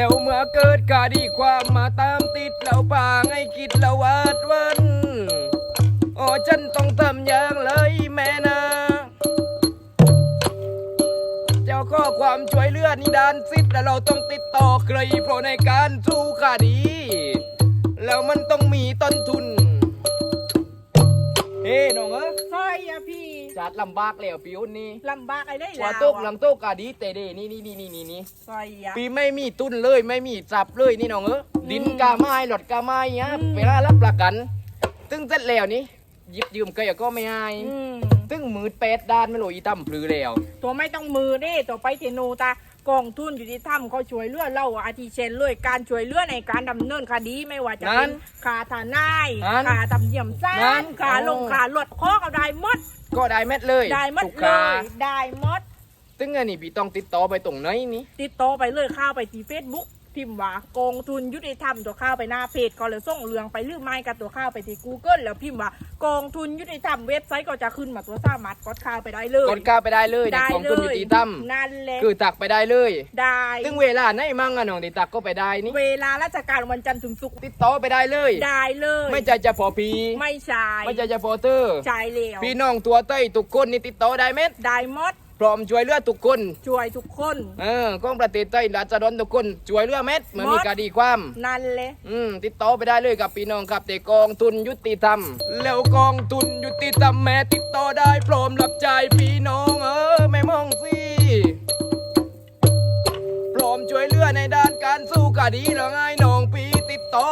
แล้วเมื่อเกิดกาดีความมาตามติดแล้วปางให้คิดแล้ววาดวันอ๋อฉันต้องทำอย่างเลยแม่นาเจ้าข้อความช่วยเลือดนิดานสิทธิ์แล้วเราต้องติดต่อใครเพราะในการสู้คดี พี่จัดลำบากแล้วปีอุ่นนี้ลำบากไอ้ได้ว่าแล้วตกหลังตกคดีเตเดนี่นี่นี่นี่นี่นี่ซอยอะปีไม่มีตุนเลยไม่มีจับเลยนี่น้องเอ้ยดินกาไม้หลอดกาไม้เนี้ยอืม เวลารับประกันตึงเสร็จแล้วนี่ห ยิบยืมก็อย่าก็ไม่ให้อืมตึงมือเป็ดด้านไม่รู้อีตั้มพลือแล้ว ตัวไม่ต้องมือเด้ตัวไปเทนูตากองทุนอยู่ที่ถ้ำเขาช่วยเหลือเราอาทิเช่นเลยการช่วยเหลือในการดำเนินคดีไม่ว่าจะนั้เป็นนขาทนายนั้น ขาตำเยี่ยมศานั้ลนขาลงโอ้ขาหลดข้อกับได้หมดก็ได้เม็ดเลยได้หมดทุกเลคายได้หมด ตึงอันนี้พี่ต้องติดต่อไปตรงไหนนี่ ติดต่อไปเลยเข้าไปที่เฟซบุ๊ก พิมพ์ว่ากองทุนยุติธรรมตัวเข้าไปหน้าเพจก็เลยส่งเรืองไปหรือไม่กับตัวเข้าไปที่ Google แล้วพิมพ์ว่ากองทุนยุติธรรมเว็บไซต์ก็จะขึ้นมาตัวสามารถกดเข้าไปได้เลยกดกล้าไปได้เลยในได้ของเลตุนยยุติธรรมนั่นแหละคือตักไปได้เลยได้ตึงเวลาไหนมั่งอะน้องติตักก็ไปได้นี่เวลาราชการวันจันทร์ถึงศุกร์ติดต่อไปได้เลยได้เลย ไม่ใช่จะพอพีไม่ใช่ไม่ใช่จะพอเตอร์ใช่แล้วพี่น้องตัวเต้ยทุกคนนี่ติดต่อได้เม็ดได้หมด พร้อมช่วยเหลือทุกคนช่วยทุกคน เออของประเทศไทยราษฎรทุกคนช่วยเหลือเม็ดเมื่อมีหมดคดีความ นั่นเลยอืมติดต่อไปได้เลยกับพี่น้องครับแต่กองทุนยุติธรรม แล้วกองทุนยุติธรรมแม่ติดต่อได้พร้อมรับใจายพี่น้องเออไม่มองสิพร้อมช่วยเหลือในด้านการสู้คดีแล้วไงน้องปีติดต่อ